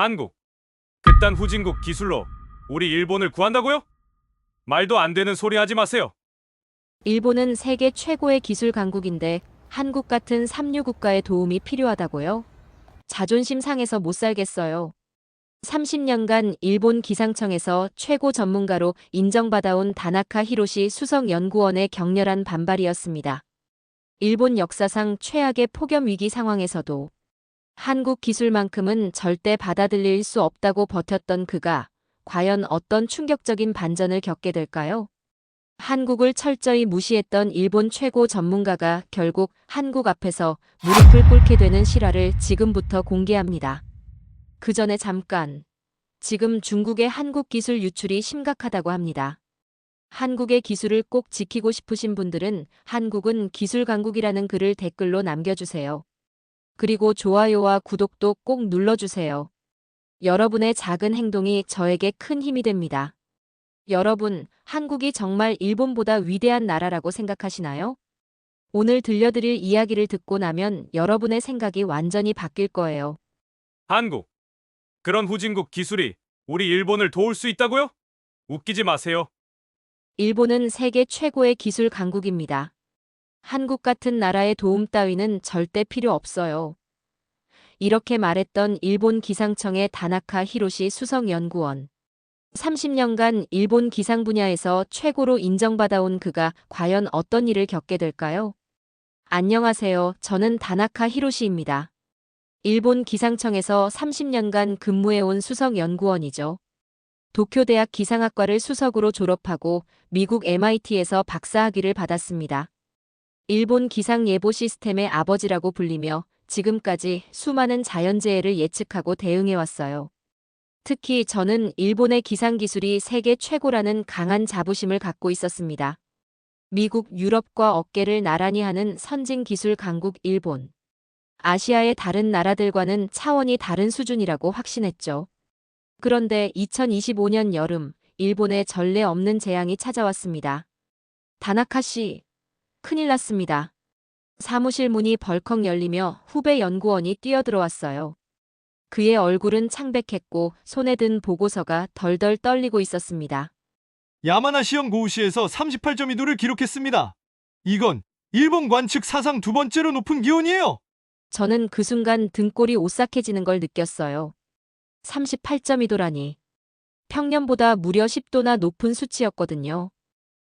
한국. 그딴 후진국 기술로 우리 일본을 구한다고요? 말도 안 되는 소리 하지 마세요. 일본은 세계 최고의 기술 강국인데 한국 같은 삼류 국가의 도움이 필요하다고요? 자존심 상해서 못 살겠어요. 30년간 일본 기상청에서 최고 전문가로 인정받아온 다나카 히로시 수석 연구원의 격렬한 반발이었습니다. 일본 역사상 최악의 폭염 위기 상황에서도 한국 기술만큼은 절대 받아들일 수 없다고 버텼던 그가 과연 어떤 충격적인 반전을 겪게 될까요? 한국을 철저히 무시했던 일본 최고 전문가가 결국 한국 앞에서 무릎을 꿇게 되는 실화를 지금부터 공개합니다. 그 전에 잠깐. 지금 중국의 한국 기술 유출이 심각하다고 합니다. 한국의 기술을 꼭 지키고 싶으신 분들은 한국은 기술 강국이라는 글을 댓글로 남겨주세요. 그리고 좋아요와 구독도 꼭 눌러주세요. 여러분의 작은 행동이 저에게 큰 힘이 됩니다. 여러분, 한국이 정말 일본보다 위대한 나라라고 생각하시나요? 오늘 들려드릴 이야기를 듣고 나면 여러분의 생각이 완전히 바뀔 거예요. 한국. 그런 후진국 기술이 우리 일본을 도울 수 있다고요? 웃기지 마세요. 일본은 세계 최고의 기술 강국입니다. 한국 같은 나라의 도움 따위는 절대 필요 없어요. 이렇게 말했던 일본 기상청의 다나카 히로시 수석 연구원. 30년간 일본 기상 분야에서 최고로 인정받아온 그가 과연 어떤 일을 겪게 될까요? 안녕하세요. 저는 다나카 히로시입니다. 일본 기상청에서 30년간 근무해온 수석 연구원이죠. 도쿄대학 기상학과를 수석으로 졸업하고 미국 MIT에서 박사학위를 받았습니다. 일본 기상 예보 시스템의 아버지라고 불리며 지금까지 수많은 자연재해를 예측하고 대응해왔어요. 특히 저는 일본의 기상 기술이 세계 최고라는 강한 자부심을 갖고 있었습니다. 미국, 유럽과 어깨를 나란히 하는 선진 기술 강국 일본. 아시아의 다른 나라들과는 차원이 다른 수준이라고 확신했죠. 그런데 2025년 여름, 일본에 전례 없는 재앙이 찾아왔습니다. 다나카 씨, 큰일 났습니다. 사무실 문이 벌컥 열리며 후배 연구원이 뛰어들어왔어요. 그의 얼굴은 창백했고 손에 든 보고서가 덜덜 떨리고 있었습니다. 야마나시 연고우시에서 38.2도를 기록했습니다. 이건 일본 관측 사상 두 번째로 높은 기온이에요. 저는 그 순간 등골이 오싹해지는 걸 느꼈어요. 38.2도라니. 평년보다 무려 10도나 높은 수치였거든요.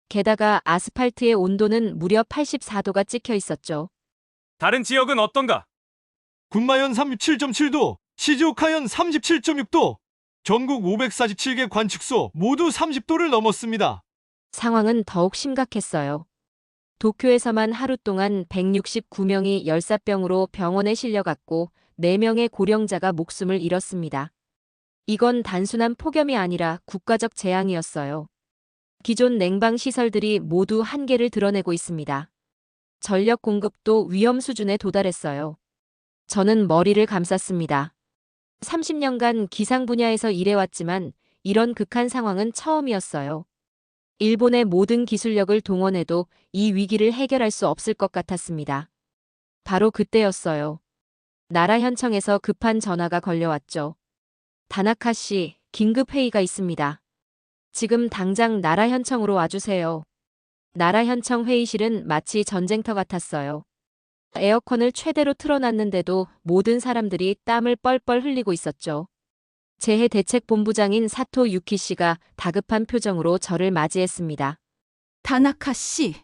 게다가 아스팔트의 온도는 무려 84도가 찍혀 있었죠. 다른 지역은 어떤가? 군마현 37.7도, 시즈오카현 37.6도, 전국 547개 관측소 모두 30도를 넘었습니다. 상황은 더욱 심각했어요. 도쿄에서만 하루 동안 169명이 열사병으로 병원에 실려갔고 4명의 고령자가 목숨을 잃었습니다. 이건 단순한 폭염이 아니라 국가적 재앙이었어요. 기존 냉방 시설들이 모두 한계를 드러내고 있습니다. 전력 공급도 위험 수준에 도달했어요. 저는 머리를 감쌌습니다. 30년간 기상 분야에서 일해왔지만 이런 극한 상황은 처음이었어요. 일본의 모든 기술력을 동원해도 이 위기를 해결할 수 없을 것 같았습니다. 바로 그때였어요. 나라 현청에서 급한 전화가 걸려왔죠. 다나카 씨, 긴급 회의가 있습니다. 지금 당장 나라 현청으로 와주세요. 나라 현청 회의실은 마치 전쟁터 같았어요. 에어컨을 최대로 틀어놨는데도 모든 사람들이 땀을 뻘뻘 흘리고 있었죠. 재해 대책 본부장인 사토 유키 씨가 다급한 표정으로 저를 맞이했습니다. 다나카 씨,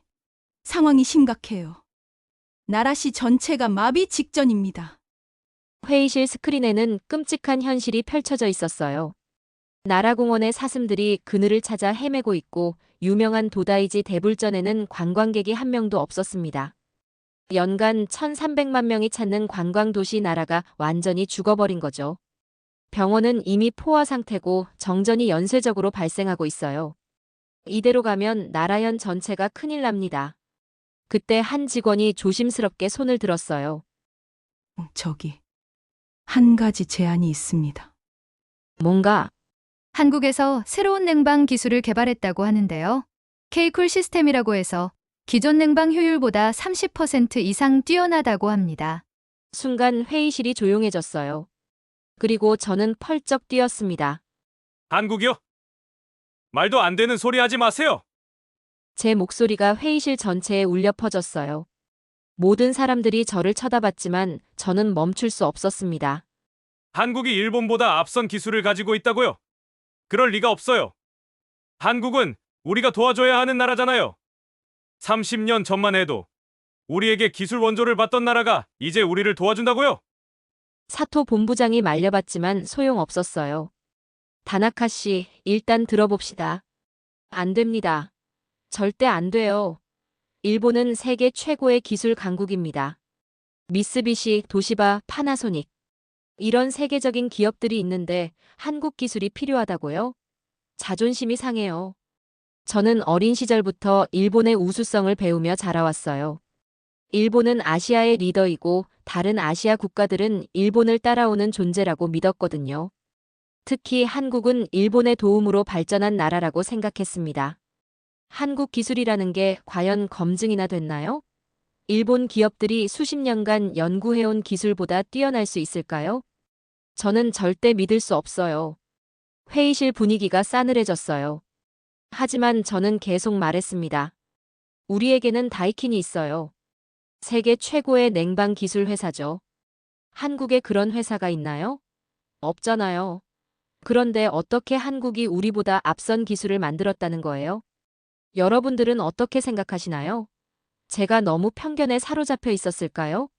상황이 심각해요. 나라시 전체가 마비 직전입니다. 회의실 스크린에는 끔찍한 현실이 펼쳐져 있었어요. 나라공원의 사슴들이 그늘을 찾아 헤매고 있고 유명한 도다이지 대불전에는 관광객이 한 명도 없었습니다. 연간 1,300만 명이 찾는 관광도시 나라가 완전히 죽어버린 거죠. 병원은 이미 포화 상태고 정전이 연쇄적으로 발생하고 있어요. 이대로 가면 나라현 전체가 큰일 납니다. 그때 한 직원이 조심스럽게 손을 들었어요. 어, 저기, 한 가지 제안이 있습니다. 뭔가 한국에서 새로운 냉방 기술을 개발했다고 하는데요. 케이쿨 시스템이라고 해서 기존 냉방 효율보다 30% 이상 뛰어나다고 합니다. 순간 회의실이 조용해졌어요. 그리고 저는 펄쩍 뛰었습니다. 한국이요? 말도 안 되는 소리 하지 마세요. 제 목소리가 회의실 전체에 울려 퍼졌어요. 모든 사람들이 저를 쳐다봤지만 저는 멈출 수 없었습니다. 한국이 일본보다 앞선 기술을 가지고 있다고요? 그럴 리가 없어요. 한국은 우리가 도와줘야 하는 나라잖아요. 30년 전만 해도 우리에게 기술 원조를 받던 나라가 이제 우리를 도와준다고요? 사토 본부장이 말려봤지만 소용없었어요. 다나카 씨, 일단 들어봅시다. 안 됩니다. 절대 안 돼요. 일본은 세계 최고의 기술 강국입니다. 미쓰비시, 도시바, 파나소닉. 이런 세계적인 기업들이 있는데 한국 기술이 필요하다고요? 자존심이 상해요. 저는 어린 시절부터 일본의 우수성을 배우며 자라왔어요. 일본은 아시아의 리더이고 다른 아시아 국가들은 일본을 따라오는 존재라고 믿었거든요. 특히 한국은 일본의 도움으로 발전한 나라라고 생각했습니다. 한국 기술이라는 게 과연 검증이나 됐나요? 일본 기업들이 수십 년간 연구해온 기술보다 뛰어날 수 있을까요? 저는 절대 믿을 수 없어요. 회의실 분위기가 싸늘해졌어요. 하지만 저는 계속 말했습니다. 우리에게는 다이킨이 있어요. 세계 최고의 냉방 기술 회사죠. 한국에 그런 회사가 있나요? 없잖아요. 그런데 어떻게 한국이 우리보다 앞선 기술을 만들었다는 거예요? 여러분들은 어떻게 생각하시나요? 제가 너무 편견에 사로잡혀 있었을까요?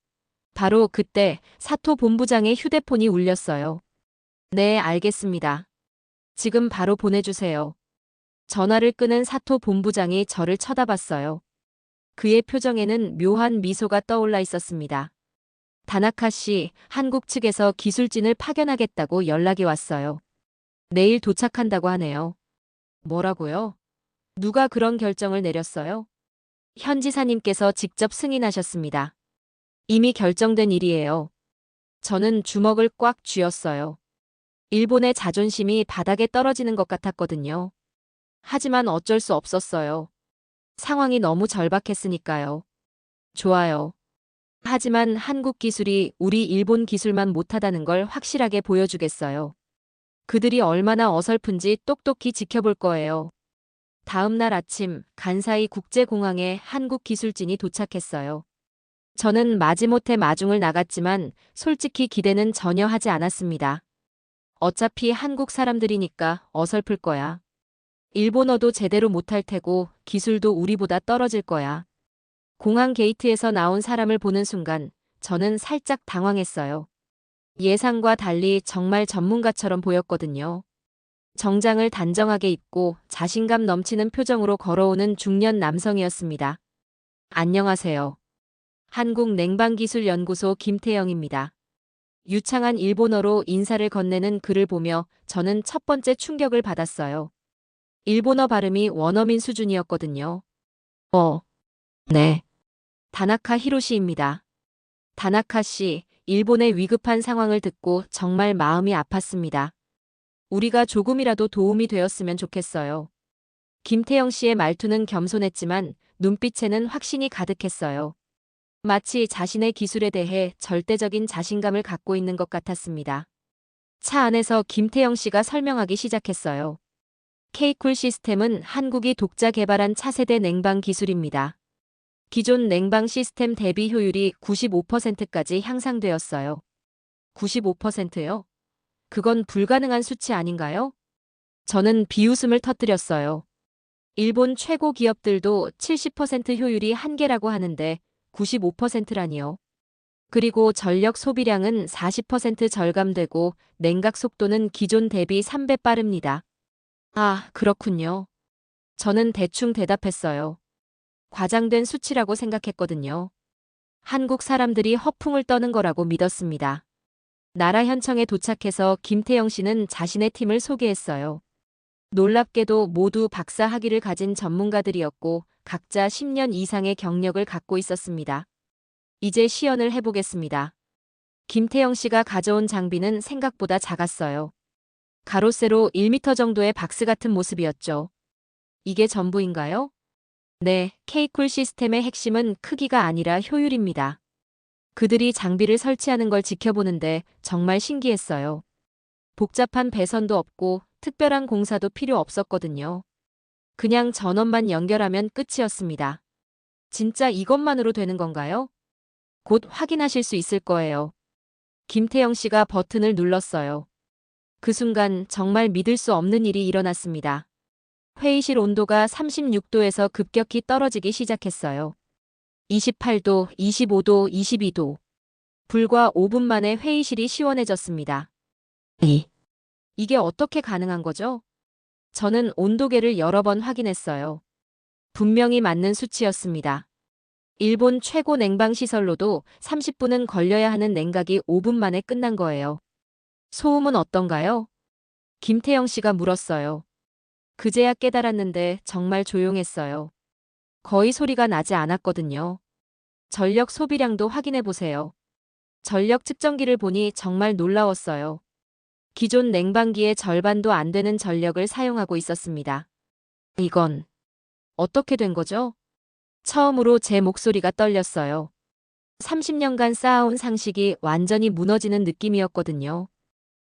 바로 그때 사토 본부장의 휴대폰이 울렸어요. 네, 알겠습니다. 지금 바로 보내주세요. 전화를 끄는 사토 본부장이 저를 쳐다봤어요. 그의 표정에는 묘한 미소가 떠올라 있었습니다. 다나카 씨, 한국 측에서 기술진을 파견하겠다고 연락이 왔어요. 내일 도착한다고 하네요. 뭐라고요? 누가 그런 결정을 내렸어요? 현 지사님께서 직접 승인하셨습니다. 이미 결정된 일이에요. 저는 주먹을 꽉 쥐었어요. 일본의 자존심이 바닥에 떨어지는 것 같았거든요. 하지만 어쩔 수 없었어요. 상황이 너무 절박했으니까요. 좋아요. 하지만 한국 기술이 우리 일본 기술만 못하다는 걸 확실하게 보여주겠어요. 그들이 얼마나 어설픈지 똑똑히 지켜볼 거예요. 다음 날 아침 간사이 국제공항에 한국 기술진이 도착했어요. 저는 마지못해 마중을 나갔지만 솔직히 기대는 전혀 하지 않았습니다. 어차피 한국 사람들이니까 어설플 거야. 일본어도 제대로 못할 테고 기술도 우리보다 떨어질 거야. 공항 게이트에서 나온 사람을 보는 순간 저는 살짝 당황했어요. 예상과 달리 정말 전문가처럼 보였거든요. 정장을 단정하게 입고 자신감 넘치는 표정으로 걸어오는 중년 남성이었습니다. 안녕하세요. 한국냉방기술연구소 김태영입니다. 유창한 일본어로 인사를 건네는 그를 보며 저는 첫 번째 충격을 받았어요. 일본어 발음이 원어민 수준이었거든요. 어, 네. 다나카 히로시입니다. 다나카 씨, 일본의 위급한 상황을 듣고 정말 마음이 아팠습니다. 우리가 조금이라도 도움이 되었으면 좋겠어요. 김태영 씨의 말투는 겸손했지만 눈빛에는 확신이 가득했어요. 마치 자신의 기술에 대해 절대적인 자신감을 갖고 있는 것 같았습니다. 차 안에서 김태영 씨가 설명하기 시작했어요. K쿨 시스템은 한국이 독자 개발한 차세대 냉방 기술입니다. 기존 냉방 시스템 대비 효율이 95%까지 향상되었어요. 95%요? 그건 불가능한 수치 아닌가요? 저는 비웃음을 터뜨렸어요. 일본 최고 기업들도 70% 효율이 한계라고 하는데 95%라니요. 그리고 전력 소비량은 40% 절감되고 냉각 속도는 기존 대비 3배 빠릅니다. 아, 그렇군요. 저는 대충 대답했어요. 과장된 수치라고 생각했거든요. 한국 사람들이 허풍을 떠는 거라고 믿었습니다. 나라 현청에 도착해서 김태영 씨는 자신의 팀을 소개했어요. 놀랍게도 모두 박사 학위를 가진 전문가들이었고 각자 10년 이상의 경력을 갖고 있었습니다. 이제 시연을 해보겠습니다. 김태영 씨가 가져온 장비는 생각보다 작았어요. 가로세로 1m 정도의 박스 같은 모습이었죠. 이게 전부인가요? 네, K쿨 시스템의 핵심은 크기가 아니라 효율입니다. 그들이 장비를 설치하는 걸 지켜보는데 정말 신기했어요. 복잡한 배선도 없고 특별한 공사도 필요 없었거든요. 그냥 전원만 연결하면 끝이었습니다. 진짜 이것만으로 되는 건가요? 곧 확인하실 수 있을 거예요. 김태영 씨가 버튼을 눌렀어요. 그 순간 정말 믿을 수 없는 일이 일어났습니다. 회의실 온도가 36도에서 급격히 떨어지기 시작했어요. 28도, 25도, 22도. 불과 5분 만에 회의실이 시원해졌습니다. 이, 이게 어떻게 가능한 거죠? 저는 온도계를 여러 번 확인했어요. 분명히 맞는 수치였습니다. 일본 최고 냉방 시설로도 30분은 걸려야 하는 냉각이 5분 만에 끝난 거예요. 소음은 어떤가요? 김태영 씨가 물었어요. 그제야 깨달았는데 정말 조용했어요. 거의 소리가 나지 않았거든요. 전력 소비량도 확인해 보세요. 전력 측정기를 보니 정말 놀라웠어요. 기존 냉방기의 절반도 안 되는 전력을 사용하고 있었습니다. 이건 어떻게 된 거죠? 처음으로 제 목소리가 떨렸어요. 30년간 쌓아온 상식이 완전히 무너지는 느낌이었거든요.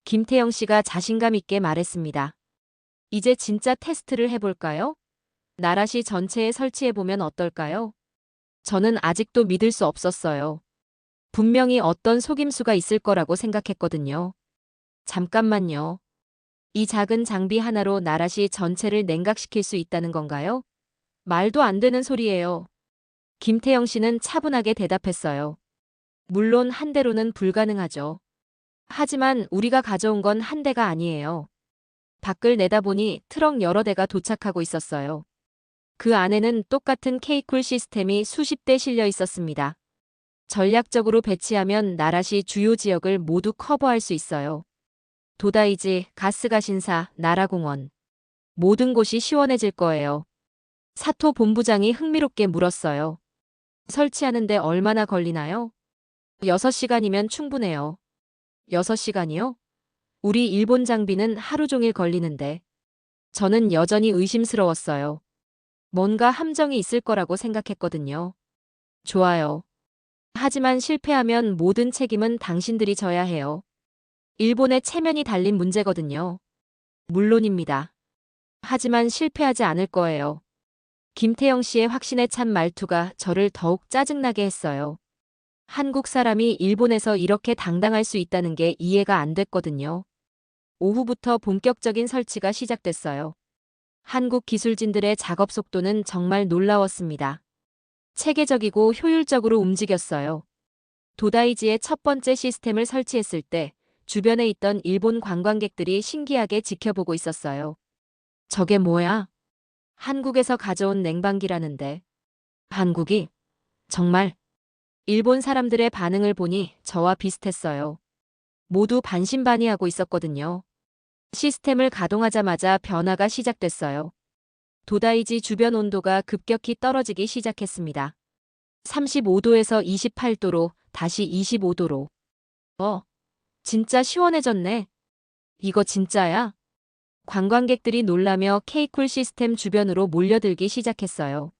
김태영 씨가 자신감 있게 말했습니다. 이제 진짜 테스트를 해볼까요? 나라시 전체에 설치해보면 어떨까요? 저는 아직도 믿을 수 없었어요. 분명히 어떤 속임수가 있을 거라고 생각했거든요. 잠깐만요. 이 작은 장비 하나로 나라시 전체를 냉각시킬 수 있다는 건가요? 말도 안 되는 소리예요. 김태영 씨는 차분하게 대답했어요. 물론 한 대로는 불가능하죠. 하지만 우리가 가져온 건 한 대가 아니에요. 밖을 내다보니 트럭 여러 대가 도착하고 있었어요. 그 안에는 똑같은 케이쿨 시스템이 수십 대 실려 있었습니다. 전략적으로 배치하면 나라시 주요 지역을 모두 커버할 수 있어요. 도다이지, 가스가신사, 나라공원. 모든 곳이 시원해질 거예요. 사토 본부장이 흥미롭게 물었어요. 설치하는데 얼마나 걸리나요? 6시간이면 충분해요. 6시간이요? 우리 일본 장비는 하루 종일 걸리는데. 저는 여전히 의심스러웠어요. 뭔가 함정이 있을 거라고 생각했거든요. 좋아요. 하지만 실패하면 모든 책임은 당신들이 져야 해요. 일본의 체면이 달린 문제거든요. 물론입니다. 하지만 실패하지 않을 거예요. 김태영 씨의 확신에 찬 말투가 저를 더욱 짜증나게 했어요. 한국 사람이 일본에서 이렇게 당당할 수 있다는 게 이해가 안 됐거든요. 오후부터 본격적인 설치가 시작됐어요. 한국 기술진들의 작업 속도는 정말 놀라웠습니다. 체계적이고 효율적으로 움직였어요. 도다이지의 첫 번째 시스템을 설치했을 때 주변에 있던 일본 관광객들이 신기하게 지켜보고 있었어요. 저게 뭐야? 한국에서 가져온 냉방기라는데. 한국이? 정말? 일본 사람들의 반응을 보니 저와 비슷했어요. 모두 반신반의하고 있었거든요. 시스템을 가동하자마자 변화가 시작됐어요. 도다이지 주변 온도가 급격히 떨어지기 시작했습니다. 35도에서 28도로 다시 25도로. 어, 진짜 시원해졌네. 이거 진짜야? 관광객들이 놀라며 케이쿨 시스템 주변으로 몰려들기 시작했어요.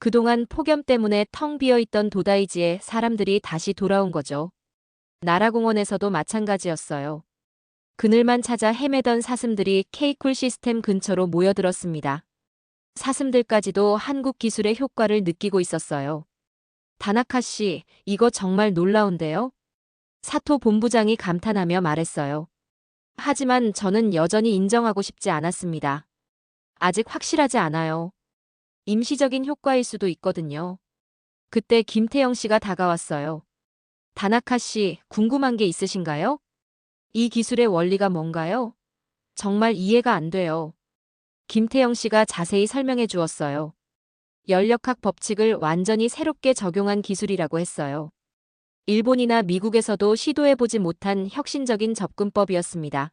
그동안 폭염 때문에 텅 비어 있던 도다이지에 사람들이 다시 돌아온 거죠. 나라공원에서도 마찬가지였어요. 그늘만 찾아 헤매던 사슴들이 케이쿨 시스템 근처로 모여들었습니다. 사슴들까지도 한국 기술의 효과를 느끼고 있었어요. 다나카 씨, 이거 정말 놀라운데요? 사토 본부장이 감탄하며 말했어요. 하지만 저는 여전히 인정하고 싶지 않았습니다. 아직 확실하지 않아요. 임시적인 효과일 수도 있거든요. 그때 김태영 씨가 다가왔어요. 다나카 씨, 궁금한 게 있으신가요? 이 기술의 원리가 뭔가요? 정말 이해가 안 돼요. 김태영 씨가 자세히 설명해 주었어요. 연력학 법칙을 완전히 새롭게 적용한 기술이라고 했어요. 일본이나 미국에서도 시도해보지 못한 혁신적인 접근법이었습니다.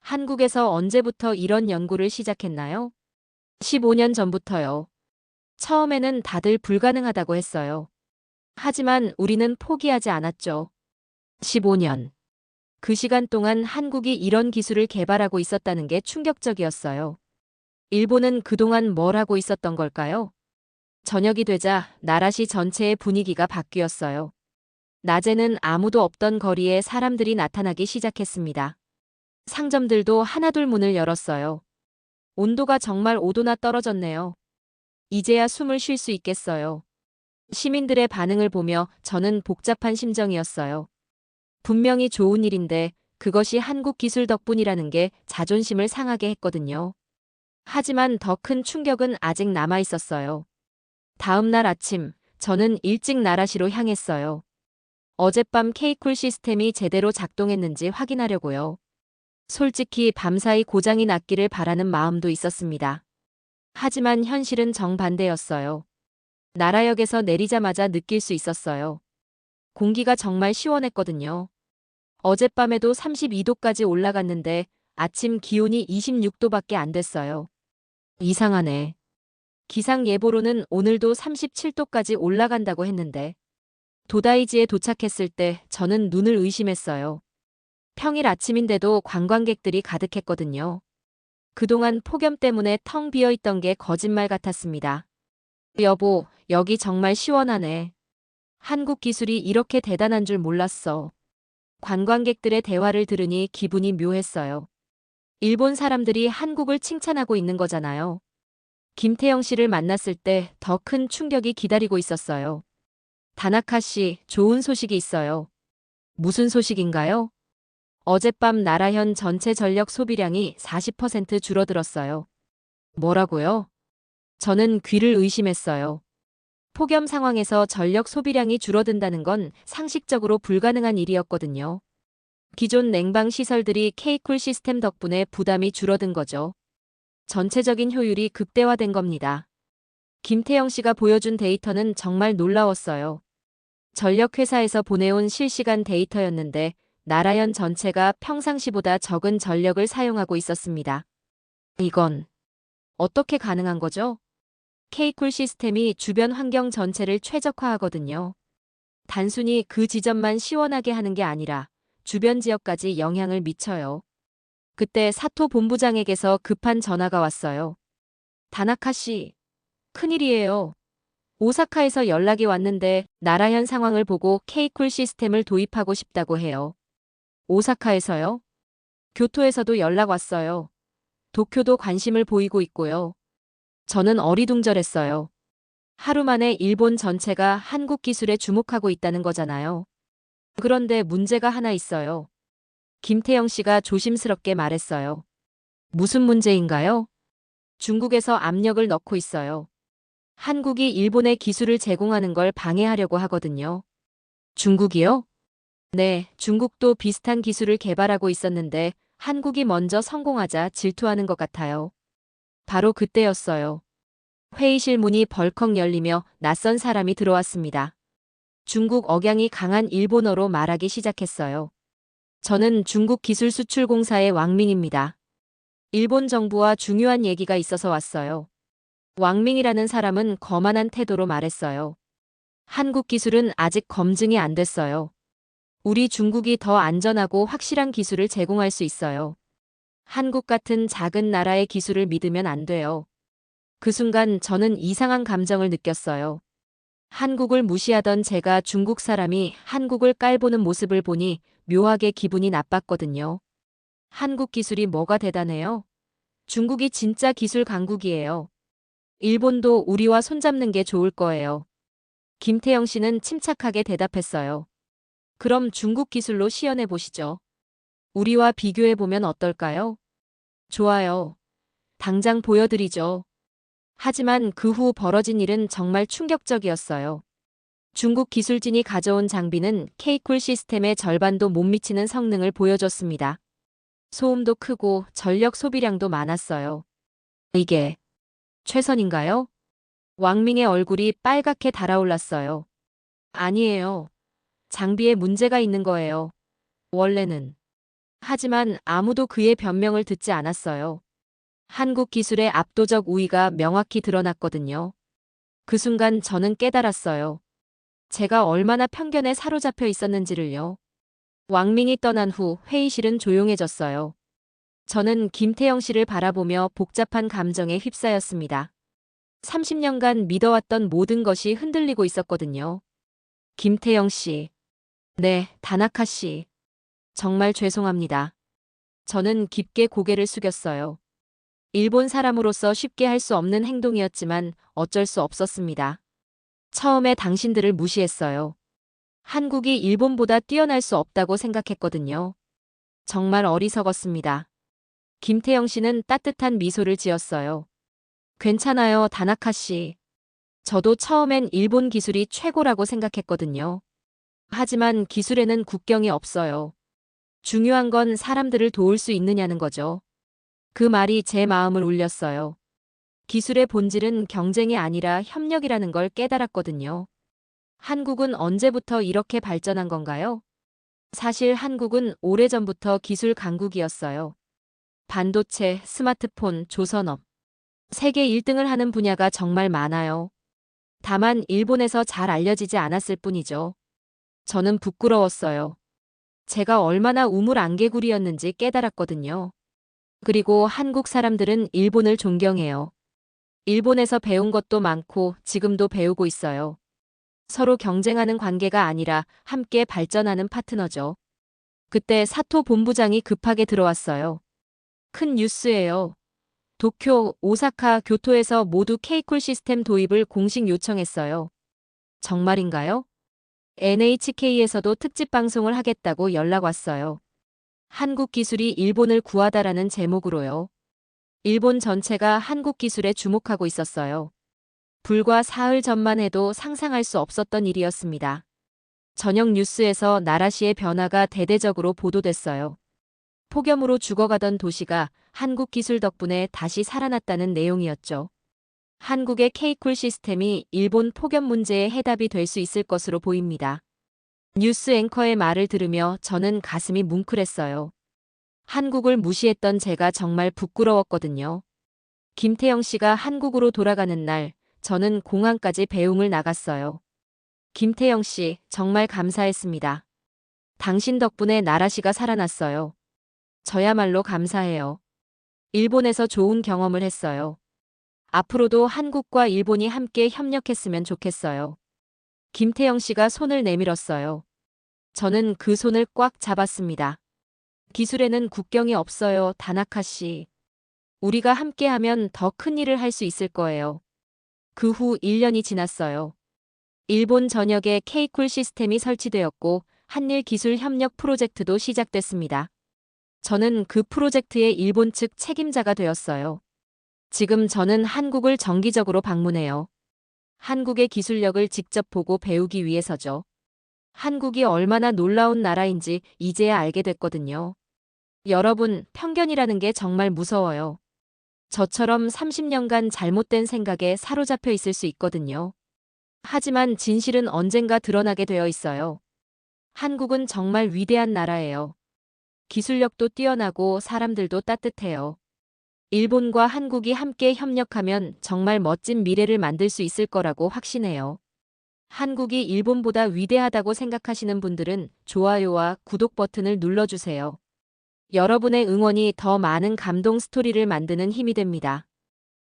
한국에서 언제부터 이런 연구를 시작했나요? 15년 전부터요. 처음에는 다들 불가능하다고 했어요. 하지만 우리는 포기하지 않았죠. 15년. 그 시간 동안 한국이 이런 기술을 개발하고 있었다는 게 충격적이었어요. 일본은 그동안 뭘 하고 있었던 걸까요? 저녁이 되자 나라시 전체의 분위기가 바뀌었어요. 낮에는 아무도 없던 거리에 사람들이 나타나기 시작했습니다. 상점들도 하나둘 문을 열었어요. 온도가 정말 5도나 떨어졌네요. 이제야 숨을 쉴 수 있겠어요. 시민들의 반응을 보며 저는 복잡한 심정이었어요. 분명히 좋은 일인데 그것이 한국 기술 덕분이라는 게 자존심을 상하게 했거든요. 하지만 더 큰 충격은 아직 남아 있었어요. 다음 날 아침, 저는 일찍 나라시로 향했어요. 어젯밤 케이쿨 시스템이 제대로 작동했는지 확인하려고요. 솔직히 밤사이 고장이 났기를 바라는 마음도 있었습니다. 하지만 현실은 정반대였어요. 나라역에서 내리자마자 느낄 수 있었어요. 공기가 정말 시원했거든요. 어젯밤에도 32도까지 올라갔는데 아침 기온이 26도밖에 안 됐어요. 이상하네. 기상 예보로는 오늘도 37도까지 올라간다고 했는데 도다이지에 도착했을 때 저는 눈을 의심했어요. 평일 아침인데도 관광객들이 가득했거든요. 그동안 폭염 때문에 텅 비어 있던 게 거짓말 같았습니다. 여보, 여기 정말 시원하네. 한국 기술이 이렇게 대단한 줄 몰랐어. 관광객들의 대화를 들으니 기분이 묘했어요. 일본 사람들이 한국을 칭찬하고 있는 거잖아요. 김태영 씨를 만났을 때 더 큰 충격이 기다리고 있었어요. 다나카 씨, 좋은 소식이 있어요. 무슨 소식인가요? 어젯밤 나라현 전체 전력 소비량이 40% 줄어들었어요. 뭐라고요? 저는 귀를 의심했어요. 폭염 상황에서 전력 소비량이 줄어든다는 건 상식적으로 불가능한 일이었거든요. 기존 냉방 시설들이 케이쿨 시스템 덕분에 부담이 줄어든 거죠. 전체적인 효율이 극대화된 겁니다. 김태영 씨가 보여준 데이터는 정말 놀라웠어요. 전력회사에서 보내온 실시간 데이터였는데 나라연 전체가 평상시보다 적은 전력을 사용하고 있었습니다. 이건 어떻게 가능한 거죠? 케이쿨 시스템이 주변 환경 전체를 최적화하거든요. 단순히 그 지점만 시원하게 하는 게 아니라 주변 지역까지 영향을 미쳐요. 그때 사토 본부장에게서 급한 전화가 왔어요. 다나카 씨, 큰일이에요. 오사카에서 연락이 왔는데 나라현 상황을 보고 케이쿨 시스템을 도입하고 싶다고 해요. 오사카에서요? 교토에서도 연락 왔어요. 도쿄도 관심을 보이고 있고요. 저는 어리둥절했어요. 하루 만에 일본 전체가 한국 기술에 주목하고 있다는 거잖아요. 그런데 문제가 하나 있어요. 김태영 씨가 조심스럽게 말했어요. 무슨 문제인가요? 중국에서 압력을 넣고 있어요. 한국이 일본에 기술을 제공하는 걸 방해하려고 하거든요. 중국이요? 네, 중국도 비슷한 기술을 개발하고 있었는데 한국이 먼저 성공하자 질투하는 것 같아요. 바로 그때였어요. 회의실 문이 벌컥 열리며 낯선 사람이 들어왔습니다. 중국 억양이 강한 일본어로 말하기 시작했어요. 저는 중국 기술수출공사의 왕민입니다. 일본 정부와 중요한 얘기가 있어서 왔어요. 왕민이라는 사람은 거만한 태도로 말했어요. 한국 기술은 아직 검증이 안 됐어요. 우리 중국이 더 안전하고 확실한 기술을 제공할 수 있어요. 한국 같은 작은 나라의 기술을 믿으면 안 돼요. 그 순간 저는 이상한 감정을 느꼈어요. 한국을 무시하던 제가 중국 사람이 한국을 깔보는 모습을 보니 묘하게 기분이 나빴거든요. 한국 기술이 뭐가 대단해요? 중국이 진짜 기술 강국이에요. 일본도 우리와 손잡는 게 좋을 거예요. 김태영 씨는 침착하게 대답했어요. 그럼 중국 기술로 시연해 보시죠. 우리와 비교해 보면 어떨까요? 좋아요. 당장 보여드리죠. 하지만 그 후 벌어진 일은 정말 충격적이었어요. 중국 기술진이 가져온 장비는 케이쿨 시스템의 절반도 못 미치는 성능을 보여줬습니다. 소음도 크고 전력 소비량도 많았어요. 이게 최선인가요? 왕밍의 얼굴이 빨갛게 달아올랐어요. 아니에요. 장비에 문제가 있는 거예요. 원래는. 하지만 아무도 그의 변명을 듣지 않았어요. 한국 기술의 압도적 우위가 명확히 드러났거든요. 그 순간 저는 깨달았어요. 제가 얼마나 편견에 사로잡혀 있었는지를요. 왕밍이 떠난 후 회의실은 조용해졌어요. 저는 김태영 씨를 바라보며 복잡한 감정에 휩싸였습니다. 30년간 믿어왔던 모든 것이 흔들리고 있었거든요. 김태영 씨. 네, 다나카 씨. 정말 죄송합니다. 저는 깊게 고개를 숙였어요. 일본 사람으로서 쉽게 할 수 없는 행동이었지만 어쩔 수 없었습니다. 처음에 당신들을 무시했어요. 한국이 일본보다 뛰어날 수 없다고 생각했거든요. 정말 어리석었습니다. 김태영 씨는 따뜻한 미소를 지었어요. 괜찮아요, 다나카 씨. 저도 처음엔 일본 기술이 최고라고 생각했거든요. 하지만 기술에는 국경이 없어요. 중요한 건 사람들을 도울 수 있느냐는 거죠. 그 말이 제 마음을 울렸어요. 기술의 본질은 경쟁이 아니라 협력이라는 걸 깨달았거든요. 한국은 언제부터 이렇게 발전한 건가요? 사실 한국은 오래전부터 기술 강국이었어요. 반도체, 스마트폰, 조선업. 세계 1등을 하는 분야가 정말 많아요. 다만 일본에서 잘 알려지지 않았을 뿐이죠. 저는 부끄러웠어요. 제가 얼마나 우물 안개구리였는지 깨달았거든요. 그리고 한국 사람들은 일본을 존경해요. 일본에서 배운 것도 많고 지금도 배우고 있어요. 서로 경쟁하는 관계가 아니라 함께 발전하는 파트너죠. 그때 사토 본부장이 급하게 들어왔어요. 큰 뉴스예요. 도쿄, 오사카, 교토에서 모두 케이콜 시스템 도입을 공식 요청했어요. 정말인가요? NHK에서도 특집 방송을 하겠다고 연락 왔어요. 한국 기술이 일본을 구하다라는 제목으로요. 일본 전체가 한국 기술에 주목하고 있었어요. 불과 사흘 전만 해도 상상할 수 없었던 일이었습니다. 저녁 뉴스에서 나라시의 변화가 대대적으로 보도됐어요. 폭염으로 죽어가던 도시가 한국 기술 덕분에 다시 살아났다는 내용이었죠. 한국의 케이쿨 시스템이 일본 폭염 문제의 해답이 될 수 있을 것으로 보입니다. 뉴스 앵커의 말을 들으며 저는 가슴이 뭉클했어요. 한국을 무시했던 제가 정말 부끄러웠거든요. 김태영 씨가 한국으로 돌아가는 날, 저는 공항까지 배웅을 나갔어요. 김태영 씨, 정말 감사했습니다. 당신 덕분에 나라시가 살아났어요. 저야말로 감사해요. 일본에서 좋은 경험을 했어요. 앞으로도 한국과 일본이 함께 협력했으면 좋겠어요. 김태영 씨가 손을 내밀었어요. 저는 그 손을 꽉 잡았습니다. 기술에는 국경이 없어요, 다나카 씨. 우리가 함께하면 더 큰 일을 할 수 있을 거예요. 그 후 1년이 지났어요. 일본 전역에 케이쿨 시스템이 설치되었고 한일 기술 협력 프로젝트도 시작됐습니다. 저는 그 프로젝트의 일본 측 책임자가 되었어요. 지금 저는 한국을 정기적으로 방문해요. 한국의 기술력을 직접 보고 배우기 위해서죠. 한국이 얼마나 놀라운 나라인지 이제야 알게 됐거든요. 여러분, 편견이라는 게 정말 무서워요. 저처럼 30년간 잘못된 생각에 사로잡혀 있을 수 있거든요. 하지만 진실은 언젠가 드러나게 되어 있어요. 한국은 정말 위대한 나라예요. 기술력도 뛰어나고 사람들도 따뜻해요. 일본과 한국이 함께 협력하면 정말 멋진 미래를 만들 수 있을 거라고 확신해요. 한국이 일본보다 위대하다고 생각하시는 분들은 좋아요와 구독 버튼을 눌러주세요. 여러분의 응원이 더 많은 감동 스토리를 만드는 힘이 됩니다.